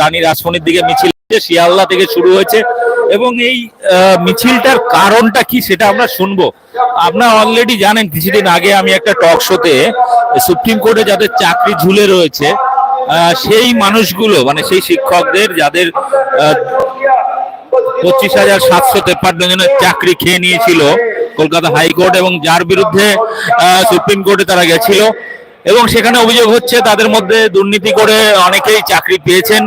রানী রাসমণির দিকে মিছিল শিয়ালদা থেকে শুরু হয়েছে। এবং এই মিছিলটার কারণটা কি সেটা আমরা শুনব। আপনারা অলরেডি জানেন, কিছুদিন আগে আমি একটা টক শোতে সুপ্রিম কোর্টে যাদের চাকরি ঝুলে রয়েছে সেই মানুষগুলো মানে সেই শিক্ষকদের, যাদের পঁচিশ হাজার সাতশো তেপ্পান্ন জনের চাকরি খেয়ে নিয়েছিল কলকাতা হাইকোর্ট এবং যার বিরুদ্ধে সুপ্রিম কোর্টে তারা গেছিল এবং সেখানে অভিযোগ হচ্ছে তাদের মধ্যে দুর্নীতি করে অনেকেই চাকরি পেয়েছেন।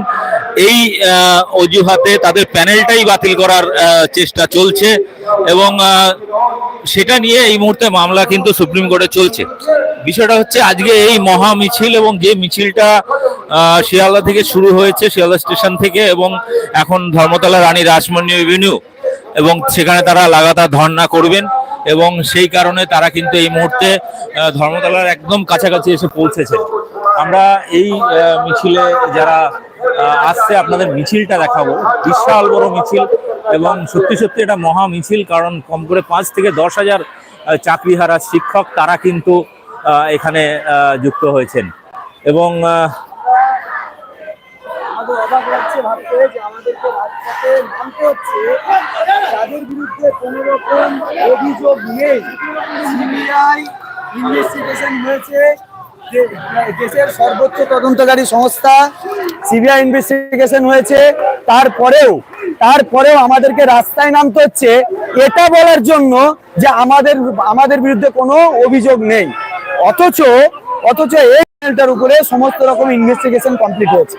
এই অজুহাতে তাদের প্যানেলটাই বাতিল করার চেষ্টা চলছে এবং সেটা নিয়ে এই মুহূর্তে মামলা কিন্তু সুপ্রিম কোর্টে চলছে। বিষয়টা হচ্ছে আজকে এই মহা মিছিল এবং যে মিছিলটা শিয়ালদা থেকে শুরু হয়েছে, শিয়ালদা স্টেশন থেকে এবং এখন ধর্মতলা রানী রাসমণি এভিনিউ এবং সেখানে তারা লাগাতার ধর্ণা করবেন। এবং সেই কারণে তারা কিন্তু এই মুহূর্তে ধর্মতলার একদম কাছাকাছি এসে পৌঁছেছে। আমরা এই মিছিলে যারা আসছে, আপনাদের মিছিলটা দেখাবো। বিশাল বড় মিছিল এবং সত্যি সত্যি এটা মহা মিছিল, কারণ কম করে পাঁচ থেকে দশ হাজার চাকরিহারা শিক্ষক তারা কিন্তু এখানে যুক্ত হয়েছেন। এবং আমাদের অবাক লাগছে, ভাবতে যে আমাদেরকে রাজপথে নামতে হচ্ছে। যাদের বিরুদ্ধে কোনো রকম অভিযোগ নেই। সিবিআই ইনভেস্টিগেশন হয়েছে। দেশের সর্বোচ্চ তদন্তকারী সংস্থা সিবিআই ইনভেস্টিগেশন হয়েছে। তারপরেও তারপরেও আমাদেরকে রাস্তায় নামতে হচ্ছে। এটা বলার জন্য যে আমাদের আমাদের বিরুদ্ধে কোনো অভিযোগ নেই। অথচ অথচ এই চ্যানেলটার উপরে সমস্ত রকম ইনভেস্টিগেশন কমপ্লিট হয়েছে।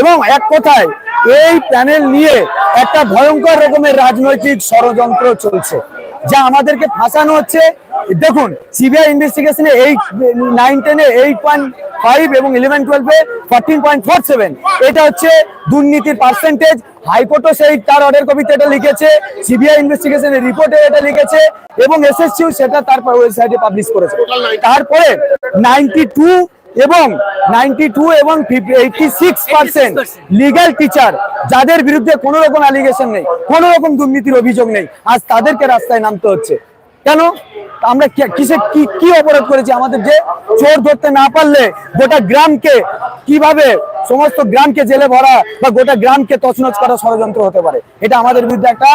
এবং এক কথায়, এই প্যানেল নিয়ে একটা ভয়ঙ্কর রকমের রাজনৈতিক ষড়যন্ত্র চলছে, যা আমাদেরকে ফাঁসানো হচ্ছে। দেখুন সিবিআই ইনভেস্টিগেশনে এইট নাইন টেনে এইট পয়েন্ট ফাইভ এবং ইলেভেন টুয়েলভে ফোরটিন পয়েন্ট ফোর সেভেন এটা হচ্ছে দুর্নীতির পার্সেন্টেজ হাইকোর্টও সেই তার অর্ডার কপিতে এটা লিখেছে সিবিআই ইনভেস্টিগেশনের রিপোর্টে এটা লিখেছে, এবং এসএসসিও সেটা তারপর ওয়েবসাইটে পাবলিশ করেছে। তারপরে নাইনটি টু এবং নাইনটি টু এবং eighty six percent legal teacher যাদের বিরুদ্ধে কোনো রকম অ্যালিগেশন নেই কোনো রকম দুর্নীতির অভিযোগ নেই আজ তাদেরকে রাস্তায় নামতে হচ্ছে। কেন? আমরা কিসে কি কি অপরাধ করেছি? আমাদের যে চোর ধরতে না পারলে গোটা গ্রামকে কীভাবে সমস্ত গ্রামকে জেলে ভরা বা গোটা গ্রামকে তছনছ করা ষড়যন্ত্র হতে পারে? এটা আমাদের বিরুদ্ধে একটা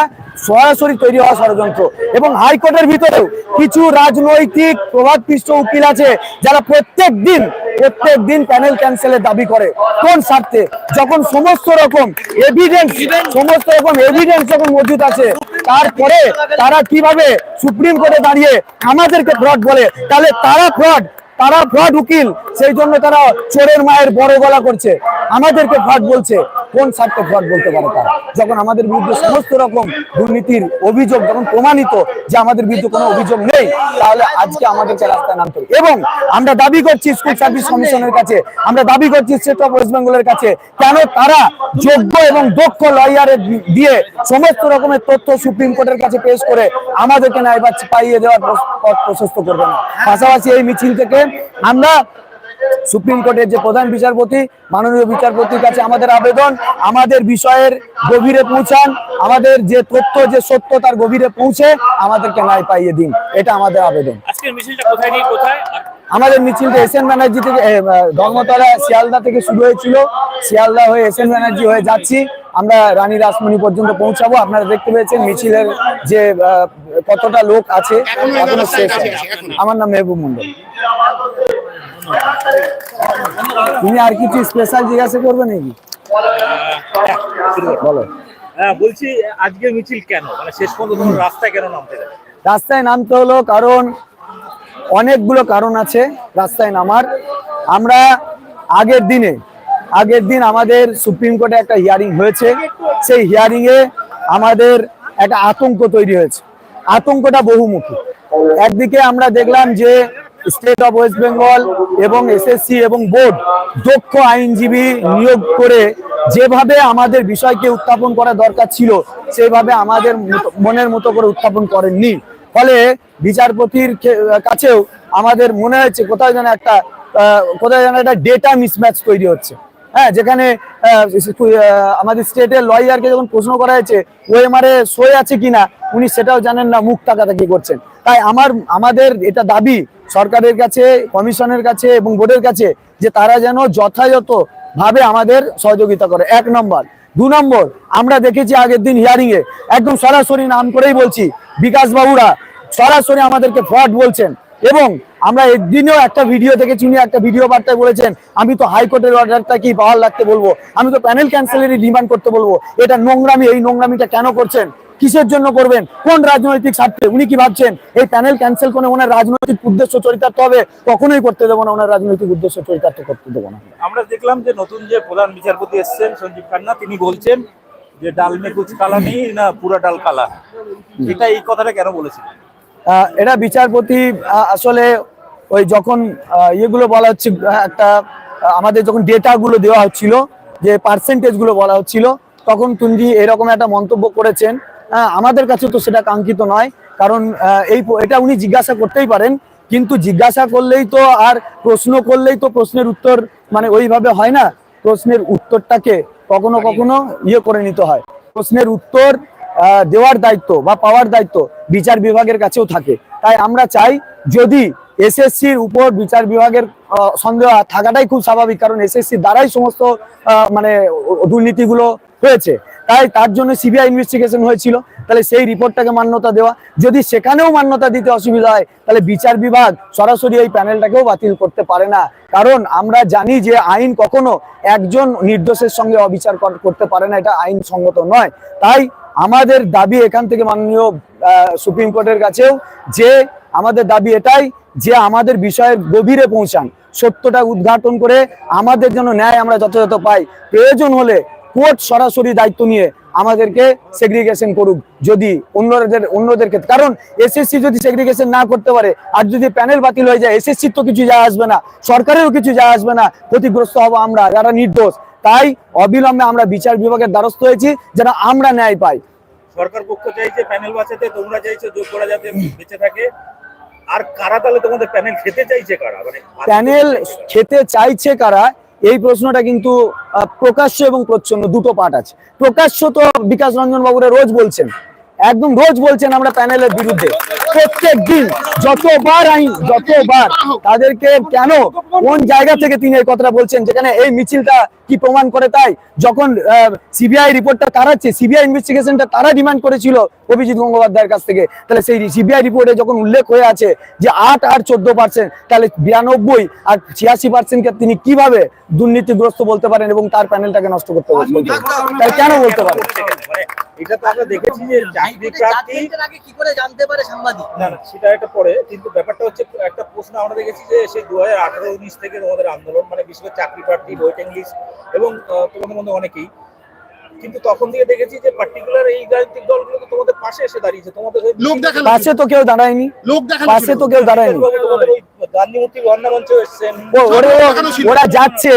সরাসরি তৈরি হওয়া ষড়যন্ত্র। এবং হাইকোর্টের ভিতরেও কিছু রাজনৈতিক প্রভাবপিষ্ট উকিল আছে যারা প্রত্যেক দিন প্রত্যেক দিন প্যানেল ক্যান্সেলের দাবি করে। কোন স্বার্থে? যখন সমস্ত রকম এভিডেন্স সমস্ত রকম এভিডেন্স যখন মজুদ আছে, তারপরে তারা কীভাবে সুপ্রিম কোর্টে দাঁড়িয়ে আমাদেরকে ফ্রড বলে? তাহলে তারা ফ্রড তারা ফ্রড উকিল, সেই জন্য তারা চোরের মায়ের বড় গলা করছে। আমাদেরকে ফ্রড বলছে, কোন স্বার্থে ফ্রড বলতে পারে তারা? যখন আমাদের বিরুদ্ধে সমস্ত রকম দুর্নীতির অভিযোগ যখন প্রমাণিত যে আমাদের বিরুদ্ধে কোনো অভিযোগ নেই, তাহলে আজকে আমাদেরকে রাস্তায় নামতে এবং আমরা দাবি করছি স্কুল সার্ভিস কমিশনের কাছে, আমরা দাবি করছি স্টেট অফ ওয়েস্ট বেঙ্গলের কাছে, কেন তারা যোগ্য এবং দক্ষ লয়ারের দিয়ে সমস্ত রকমের তথ্য সুপ্রিম কোর্টের কাছে পেশ করে আমাদেরকে ন্যায় পাইয়ে দেওয়ার পথ প্রশস্ত করবে না। পাশাপাশি এই মিছিল থেকে আমরা সুপ্রিম কোর্টের যে প্রধান বিচারপতি মাননীয় বিচারপতির কাছে আমাদের আবেদন আমাদের বিষয়ের গভীরে পৌঁছান আমাদের যে তথ্য যে সত্য তার গভীরে পৌঁছে আমাদেরকে ন্যায় পাইয়ে দিন। এটা আমাদের আবেদন। আমাদের মিছিলটা এস এন ব্যানার্জি থেকে ধর্মতলা শিয়ালদা থেকে শুরু হয়েছিল। শিয়ালদা হয়ে এস এন ব্যানার্জি হয়ে যাচ্ছি। আমরা রানী রাসমণি পর্যন্ত পৌঁছাবো। আপনারা দেখতে পেয়েছেন মিছিলের যে কতটা লোক আছে এখনও শেষ আমার নাম মেহবুব মন্ডল তুমি আর কিছু স্পেশাল জিজ্ঞাসা করবে নাকি? বলো। হ্যাঁ বলছি আজকে মিছিল কেন? মানে শেষ পর্যন্ত রাস্তায় কেন নামতে রাস্তায় নামতে হলো কারণ অনেকগুলো কারণ আছে রাস্তায় নামার। আমরা আগের দিনে আগের দিন আমাদের সুপ্রিম কোর্টে একটা হিয়ারিং হয়েছে। সেই হিয়ারিং এ আমাদের একটা আতঙ্ক তৈরি হয়েছে। আতঙ্কটা বহুমুখী। একদিকে আমরা দেখলাম যে স্টেট অফ ওয়েস্ট বেঙ্গল এবং এসএসসি এবং বোর্ড দক্ষ আইনজীবী নিয়োগ করে যেভাবে আমাদের বিষয়কে উত্থাপন করা দরকার ছিল সেভাবে আমাদের মনের মতো করে উত্থাপন করেননি। ফলে বিচারপতির কাছেও আমাদের মনে হয়েছে কোথাও যেন একটা কোথাও যেন একটা ডেটা মিসম্যাচ তৈরি হচ্ছে। হ্যাঁ যেখানে আমাদের স্টেটের লয়ারকে যখন প্রশ্ন করা হয়েছে ওএমআরে সই আছে কিনা? উনি সেটাও জানেন না, মুখ তাকাতাকি করছেন। তাই আমার, আমাদের এটা দাবি সরকারের কাছে, কমিশনের কাছে এবং বোর্ডের কাছে যে তারা যেন যথাযথ ভাবে আমাদের সহযোগিতা করে। এক নম্বর। দু নম্বর, আমরা দেখেছি আগের দিন হিয়ারিং এ একদম সরাসরি নাম করেই বলছি বিকাশ বাবুরা সরাসরি আমাদেরকে ফ্রড বলছেন। এবং আমরা একদিনেও একটা ভিডিও থেকে চিনি একটা ভিডিও বার্তায় বলেছেন আমি তো হাইকোর্টের অর্ডারটা কি বহাল রাখতে বলব? আমি তো প্যানেল ক্যান্সেলেরই ডিমান্ড করতে বলব। এটা নোংরামি এই নোংরামিটা কেন করছেন? কিসের জন্য করবেন? কোন রাজনৈতিক স্বার্থে? উনি কি ভাবছেন? এই প্যানেল ক্যান্সেল করে ওনার রাজনৈতিক উদ্দেশ্য চরিতার্থ হবে? কখনোই করতে দেবো না ওনার রাজনৈতিক উদ্দেশ্য চরিতার্থ করতে দেবো না। আমরা দেখলাম যে নতুন যে প্রধান বিচারপতি এসেছেন সঞ্জীব খান্না তিনি বলছেন যে ডাল মে কুচ কালা নেই না পুরা ডাল কালা। এটা এই কথাটা কেন বলেছিলেন? এটা বিচারপতি আসলে ওই যখন ইয়েগুলো বলা হচ্ছে একটা আমাদের যখন ডেটা গুলো দেওয়া হচ্ছিল যে পার্সেন্টেজগুলো বলা হচ্ছিল তখন তিনি এরকম একটা মন্তব্য করেছেন। হ্যাঁ, আমাদের কাছে তো সেটা কাঙ্ক্ষিত নয় কারণ এই এটা উনি জিজ্ঞাসা করতেই পারেন কিন্তু জিজ্ঞাসা করলেই তো আর প্রশ্ন করলেই তো প্রশ্নের উত্তর মানে ওইভাবে হয় না। প্রশ্নের উত্তরটাকে কখনো কখনো ইয়ে করে নিতে হয়। প্রশ্নের উত্তর দেওয়ার দায়িত্ব বা পাওয়ার দায়িত্ব বিচার বিভাগের কাছেও থাকে। তাই আমরা চাই যদি এসএসসির উপর বিচার বিভাগের সন্দেহ থাকাটাই খুব স্বাভাবিক, কারণ এসএসসি দ্বারাই সমস্ত মানে দুর্নীতিগুলো হয়েছে। তাই তার জন্য সিবিআই ইনভেস্টিগেশন হয়েছিল। তাহলে সেই রিপোর্টটাকে মান্যতা দেওয়া। যদি সেখানেও মান্যতা দিতে অসুবিধা হয়, তাহলে বিচার বিভাগ সরাসরি এই প্যানেলটাকেও বাতিল করতে পারে না। কারণ আমরা জানি যে আইন কখনো একজন নির্দোষের সঙ্গে অবিচার করতে পারে না, এটা আইনসঙ্গত নয়। তাই আমাদের দাবি এখান থেকে মাননীয় সুপ্রিম কোর্টের কাছেও যে আমাদের দাবি এটাই যে আমাদের বিষয়ের গভীরে পৌঁছান। সত্যটা উদ্ঘাটন করে আমাদের জন্য ন্যায় আমরা যথাযথ পাই। প্রয়োজন হলে কোর্ট সরাসরি দায়িত্ব নিয়ে আমাদেরকে সেগ্রিগেশন করুক, যদি অন্যদের অন্যদের ক্ষেত্রে। কারণ এসএসসি যদি সেগ্রিগেশন না করতে পারে, আর যদি প্যানেল বাতিল হয়ে যায় এসএসসি তো কিছু যায় আসবে না, সরকারেরও কিছু যায় আসবে না, ক্ষতিগ্রস্ত হব আমরা, যারা নির্দোষ। তাই অবিলম্বে আমরা বিচার বিভাগের দ্বারস্থ হয়েছি যেন আমরা ন্যায় পাই। সরকার পক্ষ চাইছে প্যানেল বাঁচাতে তোমরা চাইছো যোগ্যরা যাতে বেঁচে থাকে। আর কারা তাহলে তোমাদের প্যানেল খেতে চাইছে কারা? মানে প্যানেল খেতে চাইছে কারা? এই প্রশ্নটা কিন্তু প্রকাশ্য এবং প্রচ্ছন্ন দুটো পার্ট আছে। প্রকাশ্য তো বিকাশ রঞ্জন বাবুরা রোজ বলছেন। একদম রোজ বলছেন আমরা প্যানেলের বিরুদ্ধে। প্রত্যেক দিন যতবার আইন যতবার তাদেরকে কেন কোন জায়গা থেকে তিনি এই কথাটা বলছেন যেখানে এই মিছিলটা কি প্রমাণ করে তাই? যখন সিবিআই রিপোর্টটা তারাচ্ছে সিবিআই ইনভেস্টিগেশনটা তারা ডিমান্ড করেছিল অভিজিৎ গঙ্গোপাধ্যায়ের কাছ থেকে। তাহলে সেই সিবিআই রিপোর্টে যখন উল্লেখ হয়ে আছে যে আট আর চোদ্দ পার্সেন্ট তাহলে বিরানব্বই আর ছিয়াশি পার্সেন্টকে তিনি কীভাবে দুর্নীতিগ্রস্ত বলতে পারেন এবং তার প্যানেলটাকে নষ্ট করতে পারেন? তাহলে কেন বলতে পারেন? এটা তো আমরা দেখেছি যে আগে কি করে জানতে পারে সাংবাদিক? না না সেটা একটা পরে কিন্তু ব্যাপারটা হচ্ছে একটা প্রশ্ন আমরা দেখেছি যে সেই দু হাজার আঠারো উনিশ থেকে তোমাদের আন্দোলন মানে বিশেষ করে চাকরি প্রার্থী ওয়েটিং লিস্ট এবং আহ, তোমাদের মধ্যে অনেকেই কিন্তু তখন থেকে দেখেছি যে পার্টিকুলার এই রাজনৈতিক দলগুলো তো তোমাদের পাশে এসে দাঁড়িয়েছে তোমাদের লোক দেখানো পাশে তো কেউ দাঁড়ায়নি। লোক দেখানো পাশে তো কেউ দাঁড়ায়নি। গান্ধী মূর্তি বন্যা মঞ্চে এসছেন ওরা যাচ্ছে।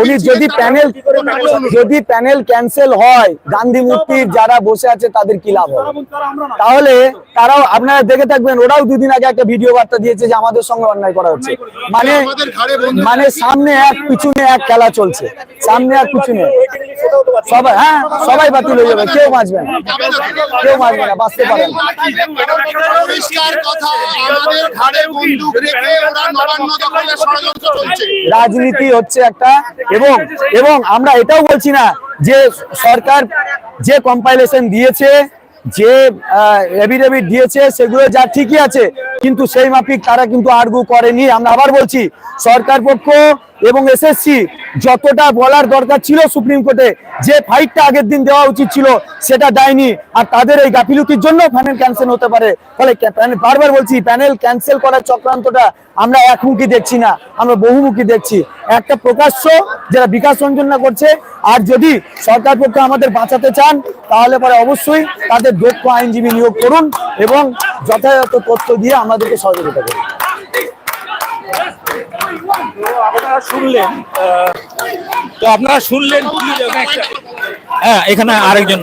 উনি যদি প্যানেল যদি প্যানেল ক্যান্সেল হয় গান্ধী মূর্তির যারা বসে আছে তাদের কি লাভ হবে? তাহলে তারাও আপনারা দেখে থাকবেন ওরাও দুদিন আগে একটা ভিডিও বার্তা দিয়েছে যে আমাদের সঙ্গে অন্যায় করা হচ্ছে। মানে মানে সামনে এক পিছনে এক খেলা চলছে। সামনে এক পিছনে। সবাই হ্যাঁ সবাই বাতিল হয়ে যাবে কেউ বাঁচবে না। কেউ বাঁচবে না বাঁচতে পারে না। পরিষ্কার কথা। আমাদের ঘাড়ে বন্দুক রেখে রাজনীতি হচ্ছে একটা এবং এবং আমরা এটাও বলছি না যে সরকার যে কম্পাইলেশন দিয়েছে যে এভিডেভিট দিয়েছে সেগুলো যা ঠিকই আছে কিন্তু সেই মাফিক তারা কিন্তু আর্গু করেনি। আমরা আবার বলছি, সরকার পক্ষ এবং এসএসসি যতটা বলার দরকার ছিল সুপ্রিম কোর্টে যে ফাইটটা আগের দিন দেওয়া উচিত ছিল, সেটা দেয়নি। আর তাদের এই গাফিলতির জন্য প্যানেল ক্যান্সেল হতে পারে। ফলে বারবার বলছি প্যানেল ক্যান্সেল করার চক্রান্তটা আমরা একমুখী দেখছি না। আমরা বহুমুখী দেখছি। একটা প্রকাশ্য যারা বিকাশ রঞ্জনা করছে, আর যদি সরকার পক্ষে আমাদের বাঁচাতে চান, তাহলে পরে অবশ্যই তাদের দক্ষ আইনজীবী নিয়োগ করুন এবং যথাযথ তথ্য দিয়ে আমাদেরকে সহযোগিতা করুন তো আপনারা শুনলেন তো আপনারা হ্যাঁ এখানে আরেকজন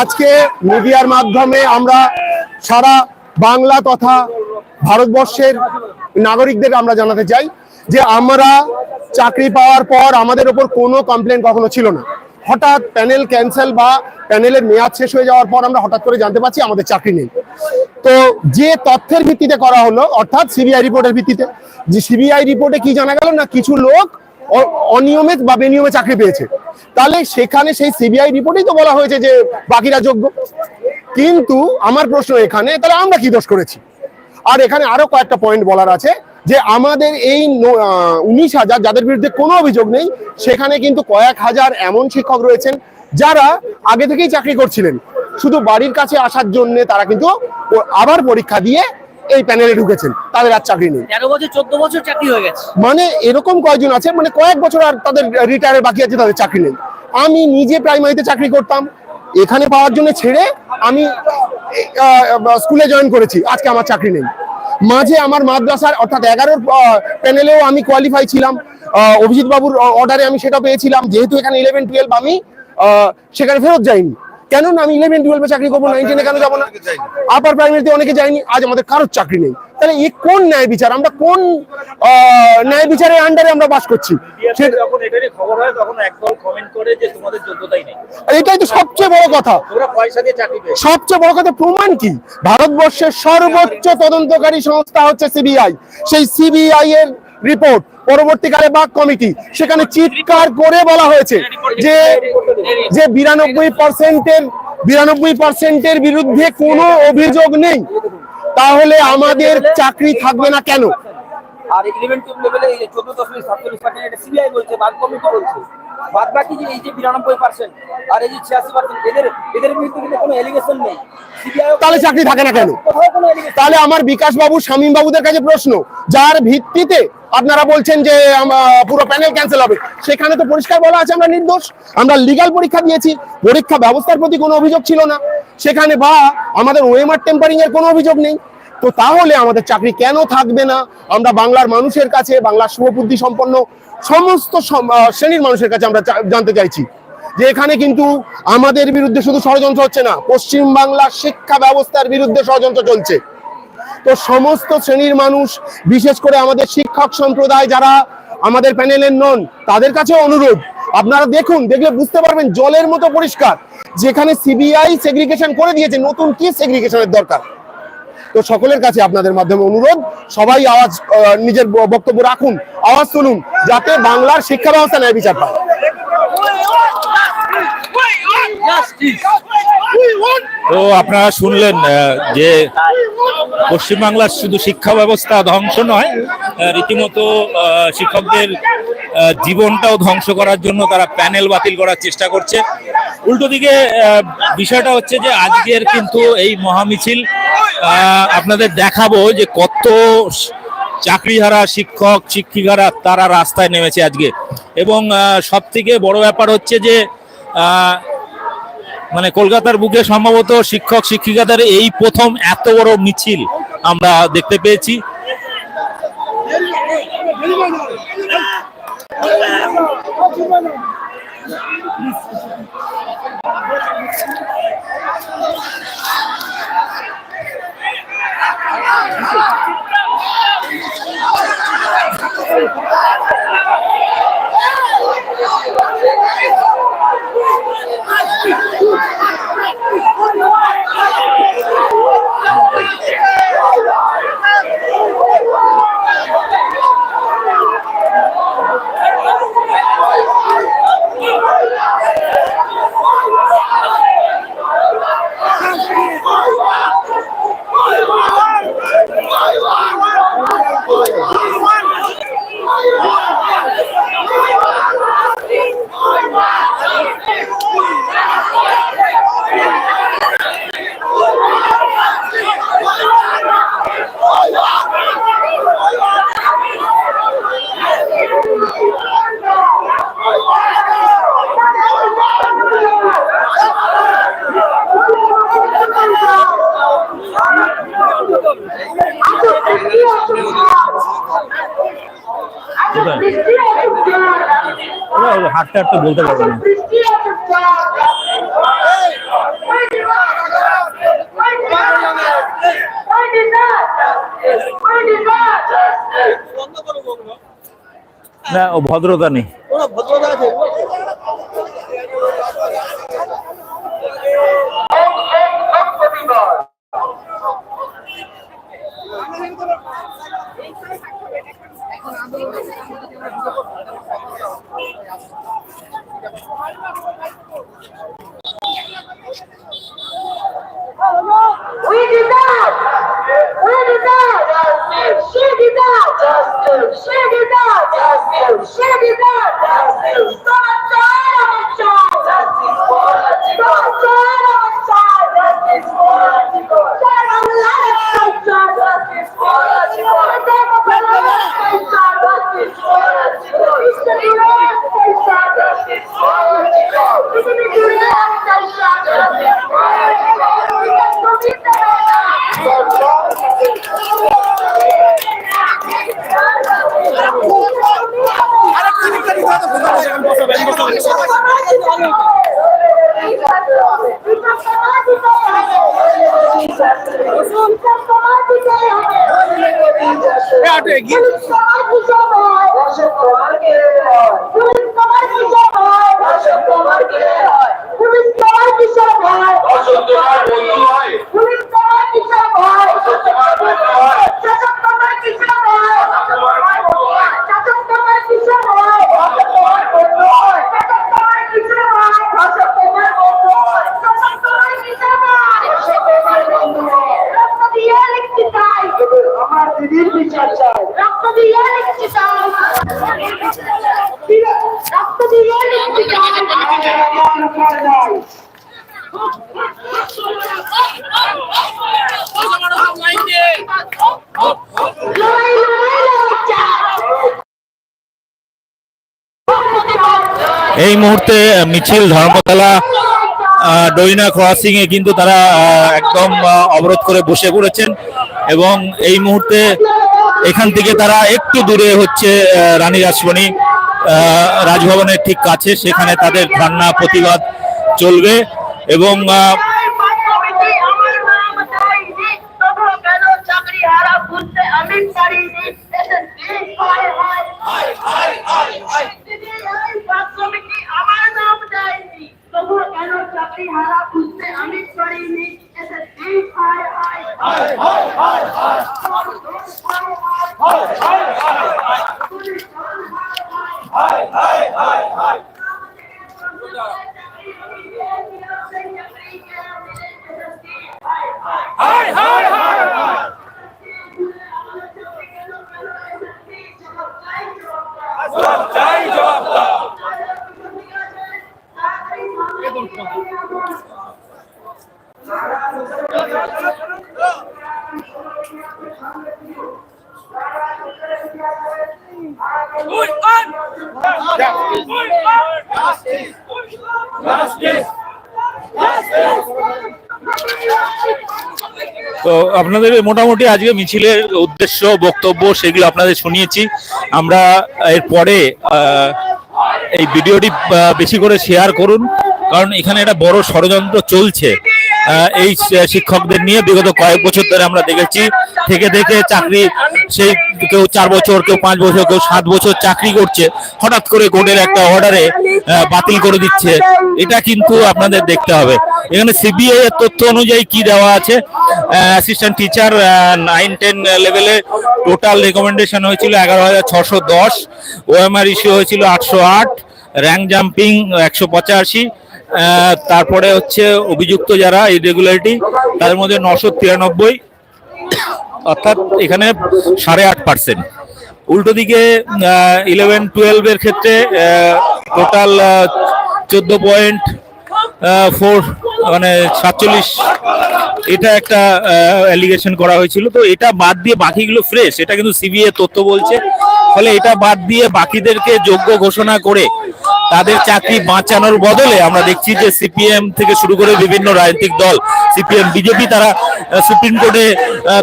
আজকে মিডিয়ার মাধ্যমে আমরা সারা বাংলা তথা ভারতবর্ষের নাগরিকদের আমরা জানাতে চাই যে আমরা চাকরি পাওয়ার পর আমাদের ওপর কোনো কমপ্লেন কখনো ছিল না। হঠাৎ প্যানেল ক্যান্সেল বা প্যানেলের মেয়াদ শেষ হয়ে যাওয়ার পর আমরা হঠাৎ করে জানতে পারছি আমাদের চাকরি নেই। তো যে তথ্যের ভিত্তিতে করা হলো, অর্থাৎ সিবিআই রিপোর্টের ভিত্তিতে, যে সিবিআই রিপোর্টে কি জানা গেল না, কিছু লোক অ- অনিয়মে বা বেনিয়মে চাকরি পেয়েছে। তাহলে সেখানে সেই সিবিআই রিপোর্টেই তো বলা হয়েছে যে বাকিরা যোগ্য। কিন্তু আমার প্রশ্ন এখানে, তাহলে আমরা কি দোষ করেছি? আর এখানে আরও কয়েকটা পয়েন্ট বলার আছে। যে আমাদের এই উনিশ হাজার যাদের বিরুদ্ধে কোনো অভিযোগ নেই সেখানে কিন্তু কয়েক হাজার এমন শিক্ষক রয়েছেন যারা আগে থেকেই চাকরি করছিলেন। শুধু বাড়ির কাছে আসার জন্য তারা কিন্তু আবার পরীক্ষা দিয়ে এই প্যানেলে ঢুকেছেন। তাদের আর চাকরি নেই। তেরো বছর চোদ্দ বছর চাকরি হয়ে গেছে। মানে এরকম কয়জন আছে মানে কয়েক বছর আর তাদের রিটায়ারের বাকি আছে তাদের চাকরি নেই। আমি নিজে প্রাইমারিতে চাকরি করতাম এখানে পাওয়ার জন্য ছেড়ে আমি স্কুলে জয়েন করেছি আজকে আমার চাকরি নেই। মাঝে আমার মাদ্রাসার অর্থাৎ এগারোর প্যানেলেও আমি কোয়ালিফাই ছিলাম। অভিজিৎ বাবুর অর্ডারে আমি সেটা পেয়েছিলাম। যেহেতু এখানে ইলেভেন টুয়েলভ আমি সেখানে ফেরত যাইনি। কেন না আমি ইলেভেন টুয়েলভে চাকরি করব নাইনটিনে কেন যাব না? আপার প্রাইমারিতে অনেকে যায়নি আজ আমাদের কারোর চাকরি নেই। তাহলে এই কোন ন্যায় বিচার? আমরা কোন আহ, ন্যায় বিচারের আন্ডারে আমরা বাস করছি? সে- যখন এটারই খবর হয় তখন একদল কমেন্ট করে যে তোমাদের যোগ্যতাই নেই। এটাই তো সবচেয়ে বড় কথা। তোমরা পয়সা দিয়ে চাকরি পেয়েছ। সবচেয়ে বড় কথা প্রমাণ কি? ভারতবর্ষের সর্বোচ্চ তদন্তকারী সংস্থা হচ্ছে সিবিআই সেই সিবিআই এর রিপোর্ট পরবর্তীকালে বাক কমিটি। সেখানে চিৎকার করে বলা হয়েছে যে যে বিরানব্বই পার্সেন্টের বিরানব্বই পার্সেন্টের বিরুদ্ধে কোনো অভিযোগ নেই। তাহলে আমাদের চাকরি থাকবে না কেন? আর লেভেলে বাদ বাকি যে এই যে বিরানব্বই পার্সেন্ট আর এই যে ছিয়াশি পার্সেন্ট এদের এদের বিরুদ্ধে কিন্তু কোনো এলিগেশন নেই। তাহলে চাকরি থাকে না কেন? তাহলে আমার বিকাশ বাবু শামীম বাবুদের কাছে প্রশ্ন যার ভিত্তিতে আপনারা বলছেন যে পুরো প্যানেল ক্যান্সেল হবে সেখানে তো পরিষ্কার বলা আছে আমরা নির্দোষ। আমরা লিগাল পরীক্ষা দিয়েছি পরীক্ষা ব্যবস্থার প্রতি কোনো অভিযোগ ছিল না। সেখানে বা আমাদের ওয়েমার টেম্পারিং এর কোনো অভিযোগ নেই। তো তাহলে আমাদের চাকরি কেন থাকবে না? আমরা বাংলার মানুষের কাছে বাংলার শুভবুদ্ধি সম্পন্ন সমস্ত শ্রেণির মানুষের কাছে আমরা জানতে চাইছি যে এখানে কিন্তু আমাদের বিরুদ্ধে শুধু ষড়যন্ত্র হচ্ছে না পশ্চিম বাংলার শিক্ষা ব্যবস্থার বিরুদ্ধে ষড়যন্ত্র চলছে। তো সমস্ত শ্রেণির মানুষ, বিশেষ করে আমাদের শিক্ষক সম্প্রদায় যারা আমাদের প্যানেলের নন, তাদের কাছে অনুরোধ। আপনারা দেখুন, দেখলে বুঝতে পারবেন, জলের মতো পরিষ্কার। যেখানে সিবিআই সেগ্রিগেশন করে দিয়েছে, নতুন কি সেগ্রিগেশনের দরকার? তো সকলের কাছে আপনাদের মাধ্যমে অনুরোধ, সবাই আওয়াজ নিজের বক্তব্য রাখুন, আওয়াজ তুলুন, যাতে বাংলার শিক্ষা ব্যবস্থা ন্যায় বিচার পায়। তো আপনারা শুনলেন যে পশ্চিমবাংলার শুধু শিক্ষা ব্যবস্থা ধ্বংস নয় রীতিমতো শিক্ষকদের জীবনটাও ধ্বংস করার জন্য তারা প্যানেল বাতিল করার চেষ্টা করছে। উল্টো দিকে বিষয়টা হচ্ছে যে আজকের কিন্তু এই মহামিছিল আপনাদের দেখাবো যে কত চাকরিহারা শিক্ষক, শিক্ষিকারা তারা রাস্তায় নেমেছে আজকে। এবং সব থেকে বড় ব্যাপার হচ্ছে যে মানে কলকাতার বুকে সম্ভবত শিক্ষক, শিক্ষিকাদের এই প্রথম এত বড় মিছিল আমরা দেখতে পেয়েছি। Thank you. হাঁটতে তো বলতে পারব না। না ও ভদ্রতা নেই। ভদ্রতা আছে এই মুহূর্তে মিছিল, ধর্মতলা ডইনা ক্রসিং এ কিন্তু তারা একদম অবরোধ করে বসে পড়েছেন এবং এই মুহূর্তে এখান থেকে তারা একটু দূরে হচ্ছে রানী রাসমণি রাজভবনের ঠিক কাছে। সেখানে তাদের ধর্ণা প্রতিবাদ চলবে এবং আহ, আমার নাম দাইনি তবুও কেন চাকরি হারা বুঝতে আমি পারিনি এসএসসি হায় হায় হায় হায় হায় হায় দিদি এই পাঁচ কমিটি আমার নাম দেয়নি তবুও কেন চাকরি হারা বুঝতে আমি পারিনি এসএসসি হায় হায় তো আপনাদের মোটামুটি আজকে মিছিলের উদ্দেশ্য, বক্তব্য সেগুলো আপনাদের শুনিয়েছি। আমরা এরপরে এই ভিডিওটি বেশি করে শেয়ার করুন। কারণ এখানে একটা বড় ষড়যন্ত্র চলছে এই শিক্ষকদের নিয়ে। বিগত কয়েক বছর ধরে আমরা দেখেছি, থেকে থেকে চাকরি সেই কেউ চার বছর, কেউ পাঁচ বছর, কেউ সাত বছর চাকরি করছে, হঠাৎ করে কোর্টের একটা অর্ডারে বাতিল করে দিচ্ছে। এটা কিন্তু আপনাদের দেখতে হবে। এখানে সিবিআই এর তথ্য অনুযায়ী কি দেওয়া আছে? অ্যাসিস্ট্যান্ট টিচার নাইন টেন লেভেলে টোটাল রেকমেন্ডেশন হয়েছিল এগারো হাজার ছশো দশ। ওএমআর ইস্যু হয়েছিল আটশো আট। র্যাঙ্ক জাম্পিং একশো পঁচাশি। তারপরে হচ্ছে অভিযুক্ত যারা ইরেগুলারিটি তাদের মধ্যে নশো তিরানব্বই। অর্থাৎ এখানে সাড়ে আট পার্সেন্ট উল্টো দিকে ইলেভেন টুয়েলভের ক্ষেত্রে টোটাল চোদ্দ পয়েন্ট ফোর মানে সাতচল্লিশ। এটা একটা অ্যালিগেশন করা হয়েছিল। তো এটা বাদ দিয়ে বাকিগুলো ফ্রেশ এটা কিন্তু সিবিএ তথ্য বলছে। ফলে এটা বাদ দিয়ে বাকিদেরকে যোগ্য ঘোষণা করে তাদের চাকরি বাঁচানোর বদলে আমরা দেখছি যে সিপিএম থেকে শুরু করে বিভিন্ন রাজনৈতিক দল, সিপিএম, বিজেপি তারা সুপ্রিম কোর্টে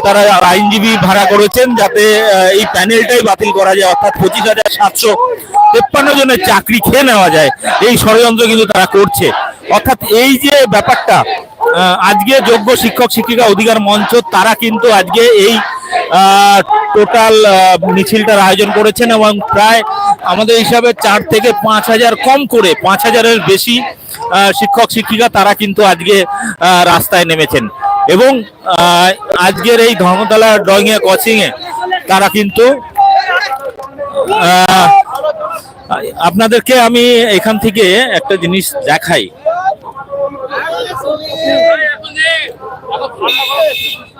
তারা আইনজীবী ভাড়া করেছেন যাতে এই প্যানেলটাই বাতিল করা যায়, অর্থাৎ পঁচিশ হাজার সাতশো তেপ্পান্ন জনের চাকরি খেয়ে নেওয়া যায়। এই ষড়যন্ত্র কিন্তু তারা করছে। অর্থাৎ এই যে ব্যাপারটা আজকে যোগ্য শিক্ষক, শিক্ষিকা অধিকার মঞ্চ, তারা কিন্তু আজকে এই টোটাল মিছিলটার আয়োজন করেছেন এবং প্রায় আমাদের হিসাবে চার থেকে পাঁচ হাজার, কম করে পাঁচ হাজারের বেশি শিক্ষক, শিক্ষিকা তারা কিন্তু আজকে রাস্তায় নেমেছেন। এবং আজকের এই ধর্মতলা ড্রয়িং এ কোচিং এ তারা কিন্তু আপনাদেরকে আমি এখান থেকে একটা জিনিস দেখাই।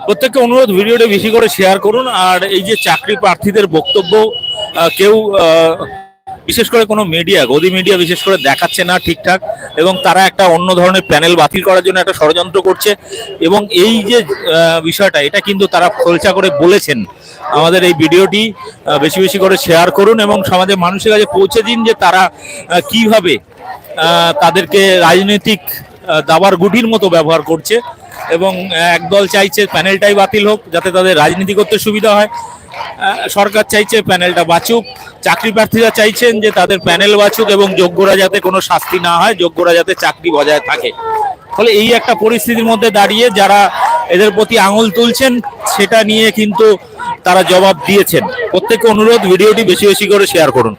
প্রত্যেককে অনুরোধ, ভিডিওটা বেশি করে শেয়ার করুন আর এই যে চাকরি প্রার্থীদের বক্তব্য কেউ বিশেষ করে কোনো মিডিয়া গদি মিডিয়া বিশেষ করে দেখাচ্ছে না ঠিকঠাক এবং তারা একটা অন্য ধরনের প্যানেল বাতিল করার জন্য একটা ষড়যন্ত্র করছে এবং এই যে বিষয়টা, এটা কিন্তু তারা খোলসা করে বলেছেন। আমাদের এই ভিডিওটি বেশি বেশি করে শেয়ার করুন এবং সমাজের মানুষের কাছে পৌঁছে দিন যে তারা কীভাবে তাদেরকে রাজনৈতিক দাবার গুটির মতো ব্যবহার করছে এবং একদল চাইছে প্যানেলটাই বাতিল হোক যাতে তাদের রাজনীতি করতে সুবিধা হয়। সরকার চাইছে প্যানেলটা বাঁচুক। চাকরি প্রার্থীরা চাইছেন যে তাদের প্যানেল বাঁচুক এবং যোগ্যরা যাতে কোনো শাস্তি না হয়, যোগ্যরা যাতে চাকরি বজায় থাকে। ফলে এই একটা পরিস্থিতির মধ্যে দাঁড়িয়ে যারা এদের প্রতি আঙুল তুলছেন, সেটা নিয়ে কিন্তু তারা জবাব দিয়েছেন। প্রত্যেককে অনুরোধ, ভিডিওটি বেশি বেশি করে শেয়ার করুন।